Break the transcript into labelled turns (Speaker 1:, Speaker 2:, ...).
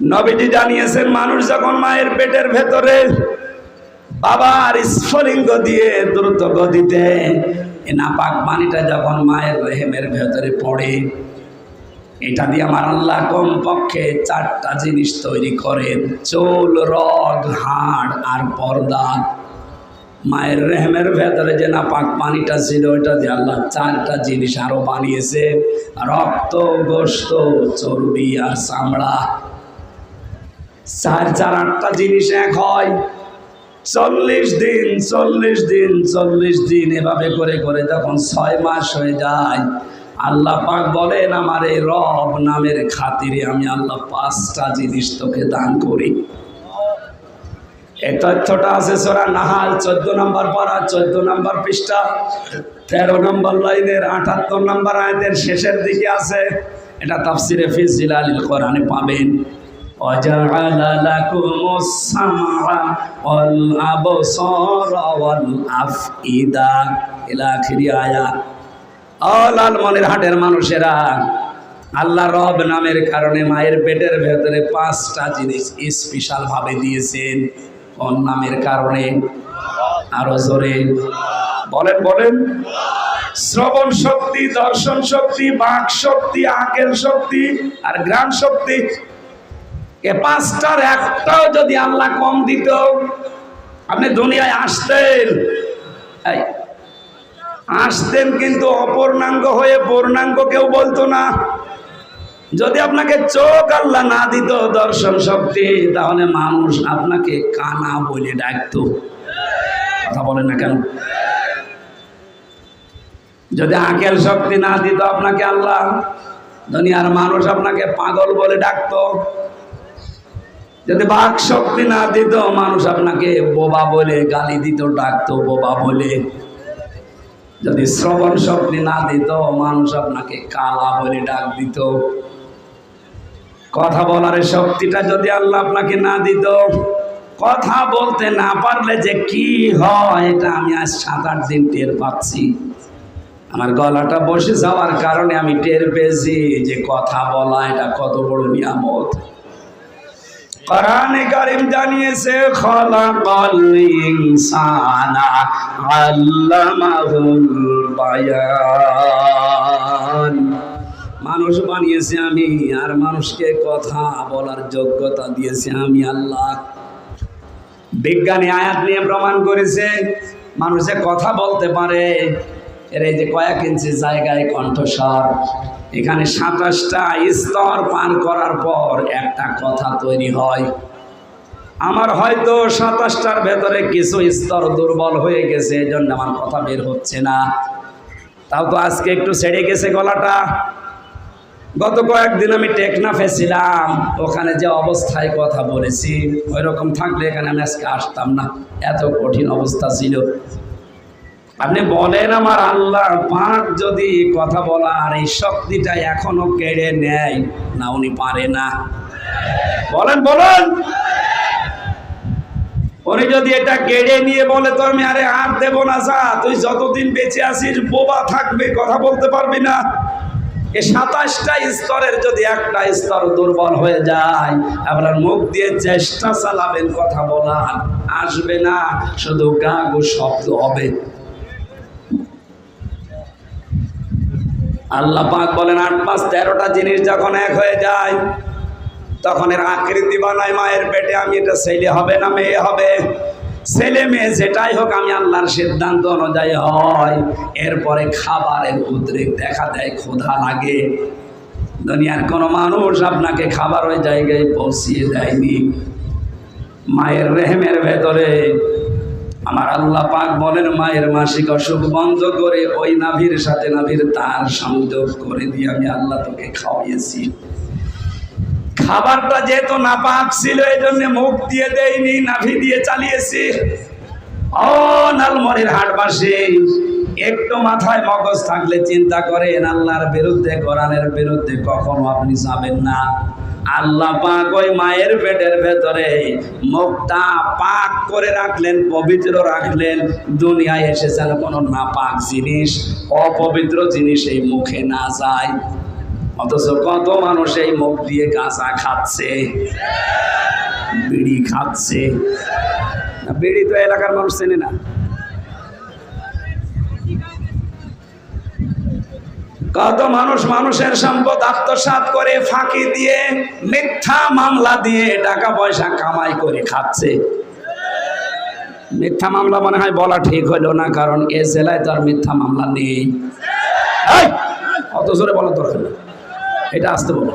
Speaker 1: নবীজি জানিয়েছেন, মানুষ যখন মায়ের পেটের ভেতরে বাবার স্ফলিঙ্গ দিয়ে দ্রুত গতিতে নাপাক পানিটা যখন মায়ের রেহেমের ভেতরে পড়ে, এটা দিয়ে আমার আল্লাহ কম পক্ষে চারটা জিনিস তৈরি করেন। চোল, রগ, হাড় আর পর্দা। মায়ের রেহেমের ভেতরে যে নাপাক পানিটা ছিল ওইটা দিয়ে আল্লাহ চারটা জিনিস আরও বানিয়েছে। রক্ত গোস্ত চর্বি আর চামড়া। চার চার আটটা জিনিস এক হয়। চল্লিশ দিন চল্লিশ দিন চল্লিশ দিন এভাবে করে করে যখন ছয় মাস হয়ে যায়, আল্লাহ পাক বলেন, আমার এই রব নামের খাতিরে আমি আল্লাহ পাঁচটা জিনিস তোকে দান করি। এই তথ্যটা আছে সোরা নাহাল, চোদ্দ নম্বর পারা, চোদ্দ নম্বর পৃষ্ঠা। তেরো নম্বর লাইনের, আটাত্তর নম্বর আয়তের শেষের দিকে আছে। এটা তাফসিরে ফিজিল কোরআনে পাবেন। وجعل لكم السمع والأبصار والأفئدة إلى آخر آية লাল মনের হাটের মানুষেরা আল্লাহ রব নামের কারণে মায়ের পেটের ভেতরে পাঁচটা জিনিস স্পেশাল ভাবে দিয়েছেন কোন নামের কারণে আরো জোরে বলেন বলেন শ্রবণ শক্তি দর্শন শক্তি বাক শক্তি আকেল শক্তি আর গ্রাম শক্তি এ পাঁচটার একটাও যদি আল্লাহ কম দিত, আপনি দুনিয়ায় আসতেন। আসতেন কিন্তু অপূর্ণাঙ্গ হয়ে পূর্ণাঙ্গ কেউ বলতো না। যদি আপনাকে চোখ আল্লাহ না দিত দর্শন শক্তি, তাহলে মানুষ আপনাকে কানা বলে ডাকতো। কথা বলেন না কেন? যদি আকেল শক্তি না দিত আপনাকে আল্লাহ, দুনিয়ার মানুষ আপনাকে পাগল বলে ডাকতো। যদি বাক শক্তি না দিত, মানুষ আপনাকে বোবা বলে, গালি দিত, ডাকতো, বোবা বলে। যদি শ্রবণ শক্তি না দিত, মানুষ আপনাকে কালা বলে ডাক দিত। কথা বলার শক্তিটা যদি আল্লাহ আপনাকে না দিত, কথা বলতে না পারলে যে কি হয়, এটা আমি আজ সাত আট দিন টের পাচ্ছি। আমার গলাটা বসে যাওয়ার কারণে আমি টের পেয়েছি যে কথা বলা এটা কত বড় নিয়ামত। কোরআনে কারিম জানিয়েছে, খলাকাল ইনসানা আল্লামাহুল বায়ান। মানুষ বানিয়েছে আমি, আর মানুষকে কথা বলার যোগ্যতা দিয়েছে আমি, আল্লাহ। বিজ্ঞানী আয়াত নিয়ে প্রমাণ করেছে, মানুষে কথা বলতে পারে এর এই যে কয়েক ইঞ্চি জায়গায় কণ্ঠস্বর, এখানে সাতাশটা স্তর পান করার পর একটা কথা তৈরি হয়। আমার হয়তো সাতাশটার ভেতরে কিছু স্তর দুর্বল হয়ে গেছে এই জন্য আমার কথা বের হচ্ছে না। তাও তো আজকে একটু ছেড়ে গেছে গলাটা। গত কয়েকদিন আমি টেকনাফে ছিলাম, ওখানে যে অবস্থায় কথা বলেছি ওই রকম থাকলে এখানে আমি আজকে আসতাম না। এত কঠিন অবস্থা ছিল। আপনি বলেন আমার আল্লাহ পাক যদি কথা বলার এই শক্তিটা এখনও কেড়ে নেয়, না উনি পারে না। বলেন বলেন। উনি যদি এটা কেড়ে নিয়ে বলে, তো আমি আরে আর দেব না, যা, তুই যতদিন বেঁচে আছিস, বোবা থাকবে, কথা বলতে পারবি না। এ সাতাশটা স্তরের যদি একটা স্তর দুর্বল হয়ে যায়, আপনার মুখ দিয়ে চেষ্টা চালাবেন কথা বলার। আসবে না, শুধু গা গো শব্দ হবে। আল্লাহ পাক বলেন, আট পাঁচ তেরোটা জিনিস যখন এক হয়ে যায়, তখন এর আকৃতি বানায়, মায়ের পেটে আমি এটা ছেলে হবে না মেয়ে হবে। ছেলে মেয়ে যেটাই হোক, আমি আল্লাহর সিদ্ধান্ত অনুযায়ী হয়। এরপরে খাবারের উদ্রেক দেখা দেয়, ক্ষুধা লাগে। দুনিয়ার কোনো মানুষ আপনাকে খাবার ওই জায়গায় পৌঁছিয়ে দেয়নি। মায়ের রেহেমের ভেতরে আমার আল্লাহ পাক বলেন, মায়ের মাসিক অসুখ বন্ধ করে ওই নাভির সাথে নাভির তার সংযোগ করে দিয়ে আমি আল্লাহ তোকে খাওয়াইয়েছি। খাবারটা যেহেতু না পাক ছিল এই জন্য মুখ দিয়ে দেয়নি নাভি দিয়ে চালিয়েছি। ও নালমরির হাটবাসী একটু মাথায় মগজ থাকলে চিন্তা করেন, আল্লাহর বিরুদ্ধে, কোরআনের বিরুদ্ধে কখনো আপনি যাবেন না। আল্লাহ পাক ওই মায়ের পেটের ভেতরে মুখটা পাক করে রাখলেন, পবিত্র রাখলেন, দুনিয়ায় এসে যেন কোনো না পাক জিনিস, অপবিত্র জিনিস এই মুখে না যায়। অথচ কত মানুষ এই মুখ দিয়ে গাঁজা খাচ্ছে, বিড়ি খাচ্ছে। বিড়ি তো এলাকার মানুষ চেনে না। কত মানুষ মানুষের সম্পদ আত্মসাত করে ফাঁকি দিয়ে, মিথ্যা মামলা দিয়ে টাকা পয়সা কামাই করে খাচ্ছে? মিথ্যা মামলা মনে হয় বলা ঠিক হলো না, কারণ এ জেলায় তার মিথ্যা মামলা নেই। অত জোরে বলার দরকার না এটা আসতে বলো।